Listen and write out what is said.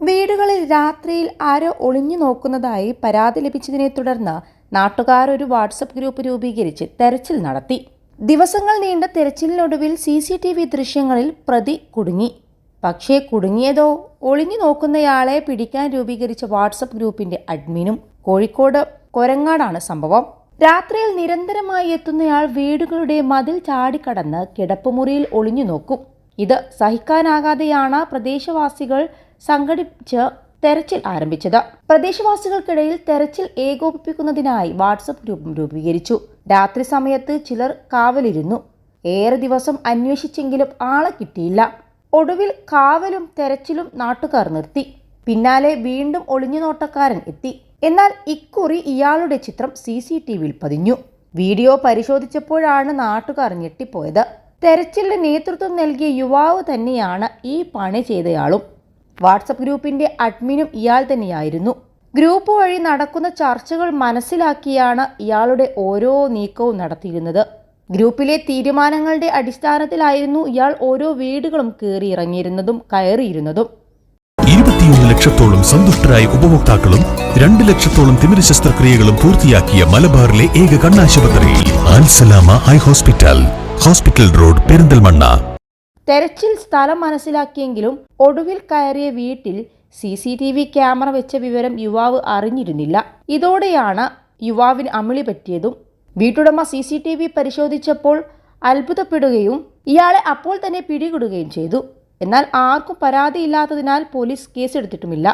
വീടുകളിൽ രാത്രിയിൽ ആരോ ഒളിഞ്ഞു നോക്കുന്നതായി പരാതി ലഭിച്ചതിനെ തുടർന്ന് നാട്ടുകാർ ഒരു വാട്സപ്പ് ഗ്രൂപ്പ് രൂപീകരിച്ച് തെരച്ചിൽ നടത്തി. ദിവസങ്ങൾ നീണ്ട തെരച്ചിലിനൊടുവിൽ സി സി ടി വി ദൃശ്യങ്ങളിൽ പ്രതി കുടുങ്ങി. പക്ഷേ കുടുങ്ങിയതോ ഒളിഞ്ഞു നോക്കുന്നയാളെ പിടിക്കാൻ രൂപീകരിച്ച വാട്സപ്പ് ഗ്രൂപ്പിന്റെ അഡ്മിനും കോഴിക്കോട് കൊരങ്ങാടാണ് സംഭവം. രാത്രിയിൽ നിരന്തരമായി എത്തുന്നയാൾ വീടുകളുടെ മതിൽ ചാടിക്കടന്ന് കിടപ്പുമുറിയിൽ ഒളിഞ്ഞു നോക്കും. ഇത് സഹിക്കാനാകാതെയാണ് പ്രദേശവാസികൾ സംഘടിപ്പിച്ച് തെരച്ചിൽ ആരംഭിച്ചത്. പ്രദേശവാസികൾക്കിടയിൽ തെരച്ചിൽ ഏകോപിപ്പിക്കുന്നതിനായി വാട്സപ്പ് ഗ്രൂപ്പും രൂപീകരിച്ചു. രാത്രി സമയത്ത് ചിലർ കാവലിരുന്നു. ഏറെ ദിവസം അന്വേഷിച്ചെങ്കിലും ആളെ കിട്ടിയില്ല. ഒടുവിൽ കാവലും തെരച്ചിലും നാട്ടുകാർ നിർത്തി. പിന്നാലെ വീണ്ടും ഒളിഞ്ഞുനോട്ടക്കാരൻ എത്തി. എന്നാൽ ഇക്കുറി ഇയാളുടെ ചിത്രം സി സി ടി വിയിൽ പതിഞ്ഞു. വീഡിയോ പരിശോധിച്ചപ്പോഴാണ് നാട്ടുകാർ ഞെട്ടിപ്പോയത്. തെരച്ചിലിന് നേതൃത്വം നൽകിയ യുവാവ് തന്നെയാണ് ഈ പണി ചെയ്തയാളും. വാട്സപ്പ് ഗ്രൂപ്പിന്റെ അഡ്മിനും ഇയാൾ തന്നെയായിരുന്നു. ഗ്രൂപ്പ് വഴി നടക്കുന്ന ചർച്ചകൾ മനസ്സിലാക്കിയാണ് ഇയാളുടെ ഓരോ നീക്കവും നടത്തിയിരുന്നത്. ഗ്രൂപ്പിലെ തീരുമാനങ്ങളുടെ അടിസ്ഥാനത്തിലായിരുന്നു ഇയാൾ ഓരോ വീടുകളും കയറിയിറങ്ങിയിരുന്നതും കയറിയിരുന്നതും. ഇരുപത്തിയൊന്ന് ലക്ഷത്തോളം സന്തുഷ്ടരായ ഉപഭോക്താക്കളും രണ്ട് ലക്ഷത്തോളം തിമിര ശസ്ത്രക്രിയകളും പൂർത്തിയാക്കിയ മലബാറിലെ ഏക കണ്ണാശുപത്രി ഹോസ്പിറ്റൽ ഹോസ്പിറ്റൽ റോഡ് പെരിന്തൽമണ്ണ. തെരച്ചിൽ സ്ഥലം മനസ്സിലാക്കിയെങ്കിലും ഒടുവിൽ കയറിയ വീട്ടിൽ C C T V camera വെച്ച വിവരം യുവാവ് അറിഞ്ഞിരുന്നില്ല. ഇതോടെയാണ് യുവാവിന് അമിളി പറ്റിയതും. വീട്ടുടമ സി സി ടി വി പരിശോധിച്ചപ്പോൾ അത്ഭുതപ്പെടുകയും ഇയാളെ അപ്പോൾ തന്നെ പിടികൂടുകയും ചെയ്തു. എന്നാൽ ആർക്കും പരാതിയില്ലാത്തതിനാൽ പോലീസ് കേസെടുത്തിട്ടുമില്ല.